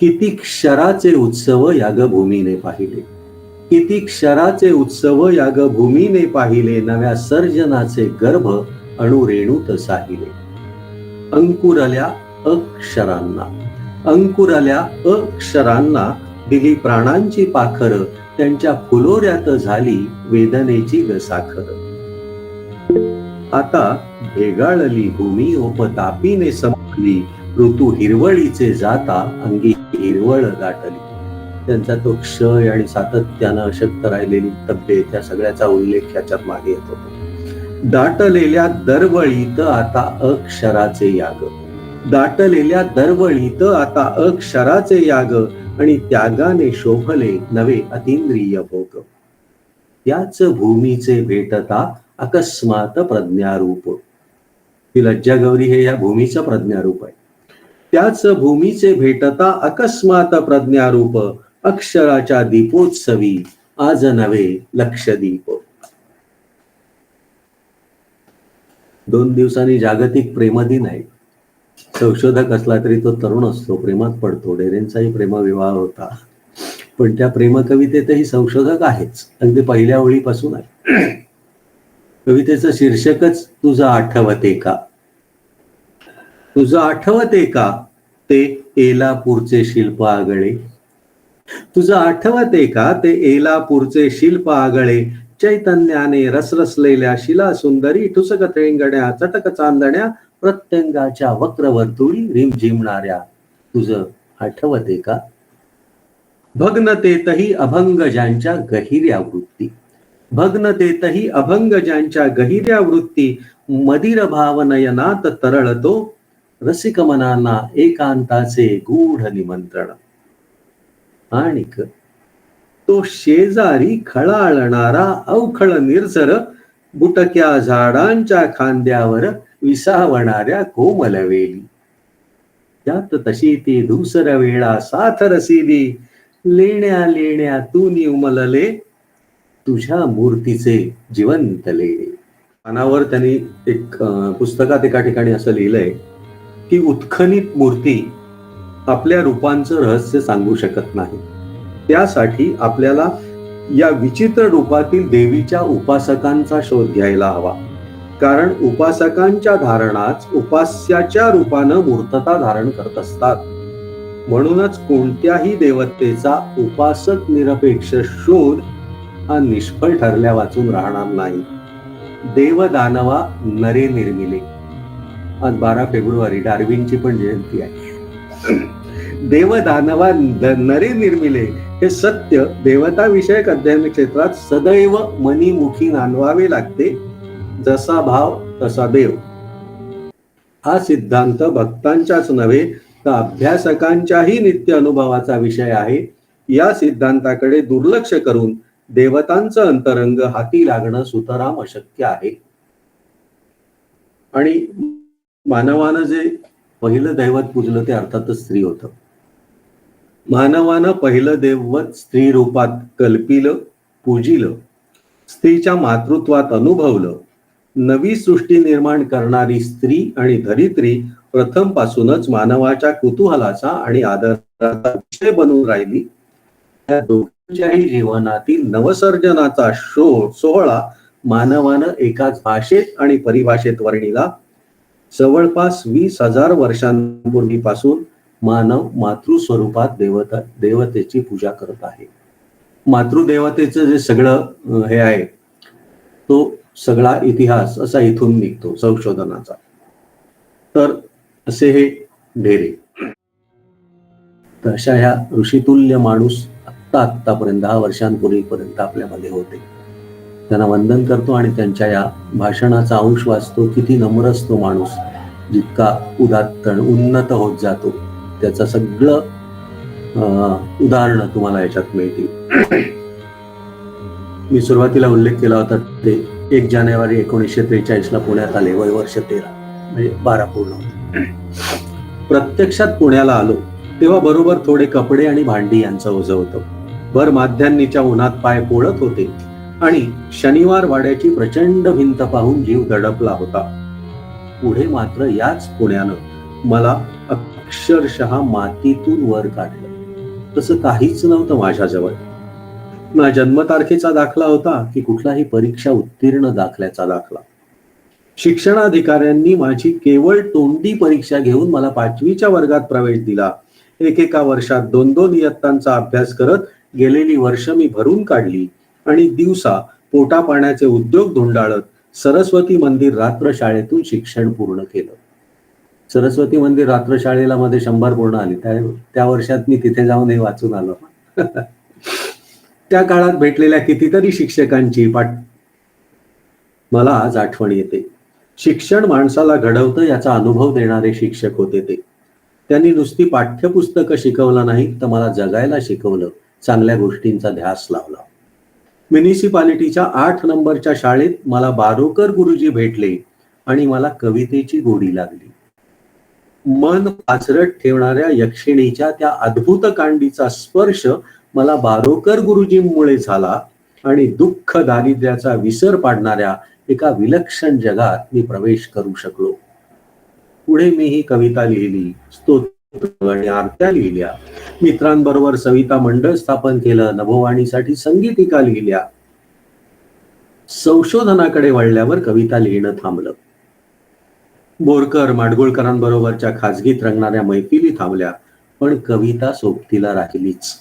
किती क्षराचे उत्सव याग भूमीने पाहिले. किती क्षराचे उत्सव याग भूमीने पाहिले नव्या सर्जनाचे गर्भ अणुरेणूत साहिले. अंकुरल्या अक्षरांना अंकुरल्या अक्षरांना दिली प्राणांची पाखर त्यांच्या फुलोऱ्यात झाली वेदनेची गसाखर आता भेगाळली भूमी ओपतापीने संपली ऋतू हिरवळीचे जाता अंगी हिरवळ दाटली त्यांचा तो क्षय आणि सातत्यानं अशक्त राहिलेली तब्येत या सगळ्याचा उल्लेख याच्यात मागे येत होतो. दाटलेल्या दरवळीत आता अक्षराचे याग. दाटलेल्या दरवळीत आता अक्षराचे याग आणि त्यागाने शोभले नवे अतिंद्रिय भोग. त्याच भूमीचे भेटता अकस्मात प्रज्ञारूप. ही लज्जागौरी हे या भूमीचं प्रज्ञारूप आहे. त्याच भूमीचे भेटता अकस्मात प्रज्ञारूप अक्षराच्या दीपोत्सवी. आज नवे लक्षदीप. दोन दिवसांनी जागतिक प्रेमदिन आहे. संशोधक असला तरी तो तरुण असतो. प्रेमात पडतो. डेरेंचाही प्रेमविवाह होता. पण त्या प्रेमकवितेतही संशोधक आहेच. अगदी पहिल्या ओळीपासून आहे. कवितेचं शीर्षकच तुझं आठवते का? तुझं आठवते का? ते एलापूरचे शिल्प आगळे. तुझं आठवते का? ते एलापूरचे शिल्प आगळे. चैतन्याने रसरसलेल्या शिला सुंदरी ठुसक तेंगड्या चटक चांदण्या प्रत्यंगाच्या वक्रवर्तुळी रिमझिमणाऱ्या. तुझं आठवते का? भग्नतेतही अभंग ज्यांच्या गहिऱ्या वृत्ती. भग्नतेतही अभंग ज्यांच्या गहिऱ्या वृत्ती. मदिर भावनयनात तरळतो रसिक मनांना एकांताचे गूढ निमंत्रण. आणि तो शेजारी खळाळणारा अवखळ निर्झर बुटक्या झाडांच्या खांद्यावर विसावणाऱ्या कोमलवेली त्यात तशी ती दुसर वेळा साथ रसिली लेण्या लेण्या तू उमलले तुझ्या मूर्तीचे जिवंत लेणे. पानावर त्यांनी एक पुस्तकात एका ठिकाणी असं लिहिलंय की उत्खनित मूर्ती आपल्या रूपांचं रहस्य सांगू शकत नाही. त्यासाठी आपल्याला या विचित्र रूपातील देवीच्या उपासकांचा शोध घ्यायला हवा. कारण उपासकांच्या धारणाच उपास्याच्या रूपानं मूर्तता धारण करत असतात. म्हणूनच कोणत्याही देवतेचा उपासक निरपेक्ष शोध हा निष्फळ ठरल्या वाचून राहणार नाही. देव दानवा नरे निर्मिले. आज बारा फेब्रुवारी डार्विनची पण जयंती आहे. देवदानवा नरे निर्मिले हे सत्य देवता विषयक अध्ययन क्षेत्रात सदैव मनीमुखी नांदवावे लागते. जसा भाव तसा देव. हा सिद्धांत भक्तांच्याच नव्हे तर अभ्यासकांच्याही नित्य अनुभवाचा विषय आहे. या सिद्धांताकडे दुर्लक्ष करून देवतांचं अंतरंग हाती लागणं सुतराम अशक्य आहे. आणि मानवानं जे पहिलं दैवत पूजलं ते अर्थातच स्त्री होतं. मानवानं पहिलं दैवत स्त्री रूपात कल्पिलं पूजिलं स्त्रीच्या मातृत्वात अनुभवलं नवी सृष्टी निर्माण करणारी स्त्री आणि धरित्री प्रथम पासूनच मानवाच्या कुतूहलाचा आणि आदराचा विषय बनून राहिली. त्या दोघांच्याही जीवनातील नवसर्जनाचा शो सोहळा मानवानं एकाच भाषेत आणि परिभाषेत वर्णिला. जवळपास वीस हजार वर्षांपूर्वीपासून मानव मातृस्वरूपात देवता देवतेची पूजा करत आहे. मातृदेवतेचं जे सगळं हे आहे तो सगळा इतिहास असा इथून निघतो संशोधनाचा. तर असे हे ढेरे. तर अशा ह्या ऋषितुल्य माणूस आत्ता आत्तापर्यंत दहा वर्षांपूर्वीपर्यंत आपल्यामध्ये होते. त्यांना वंदन करतो आणि त्यांच्या या भाषणाचा अंश वाचतो. किती नम्र असतो माणूस. जितका उदात्त उन्नत होत जातो. त्याचं सगळं उदाहरणं तुम्हाला याच्यात मिळतील. मी सुरुवातीला उल्लेख केला होता ते एक जानेवारी एकोणीसशे त्रेचाळीस ला पुण्यात आले. वय वर्ष तेरा. म्हणजे बारा पूर्ण होते. प्रत्यक्षात पुण्याला आलो. तेव्हा बरोबर थोडे कपडे आणि भांडी यांचं ओझं होतं. भर माध्यान्नीच्या उन्हात पाय पोळत होते. आणि शनिवार वाड्याची प्रचंड भिंत पाहून जीव दडपला होता. पुढे मात्र याच पुण्यानं मला अक्षरशः मातीतून वर काढलं. तसं काहीच नव्हतं माझ्याजवळ. ना जन्मतारखेचा दाखला होता की कुठलाही परीक्षा उत्तीर्ण दाखल्याचा दाखला. शिक्षणाधिकाऱ्यांनी माझी केवळ तोंडी परीक्षा घेऊन मला पाचवीच्या वर्गात प्रवेश दिला. एकेका वर्षात दोन दोन इयत्तांचा अभ्यास करत गेलेली वर्ष मी भरून काढली. आणि दिवसा पोटा पाण्याचे उद्योग धुंडाळत सरस्वती मंदिर रात्र शाळेतून शिक्षण पूर्ण केलं. सरस्वती मंदिर रात्र शाळेला मध्ये शंभर पूर्ण आली. त्या त्या वर्षात मी तिथे जाऊन हे वाचून आलो. त्या काळात भेटलेल्या कितीतरी शिक्षकांची पाठ मला आज आठवण येते. शिक्षण माणसाला घडवतं याचा अनुभव देणारे शिक्षक होते ते. त्यांनी नुसती पाठ्यपुस्तकं शिकवलं नाही तर मला जगायला शिकवलं चांगल्या गोष्टींचा ध्यास लावला. म्युनिसिपालिटीच्या आठ नंबरच्या शाळेत मला बारोकर गुरुजी भेटले आणि मला कवितेची गोडी लागली. मन पाचरट ठेवणाऱ्या यक्षिणीच्या त्या अद्भुत कांडीचा स्पर्श मला बारोकर गुरुजींमुळे झाला आणि दुःख दारिद्र्याचा विसर पाडणाऱ्या एका विलक्षण जगात मी प्रवेश करू शकलो. पुढे मी ही कविता लिहिली स्तोत्र आरत्या लिहिल्या. मित्रांबरोबर सविता मंडळ स्थापन केलं. नभोवाणीसाठी संगीतिका लिहिल्या. संशोधनाकडे वळल्यावर कविता लिहिणं थांबलं. बोरकर माडगुळकरांबरोबरच्या खाजगीत रंगणाऱ्या मैफिली थांबल्या. पण कविता सोबतीला राहिलीच.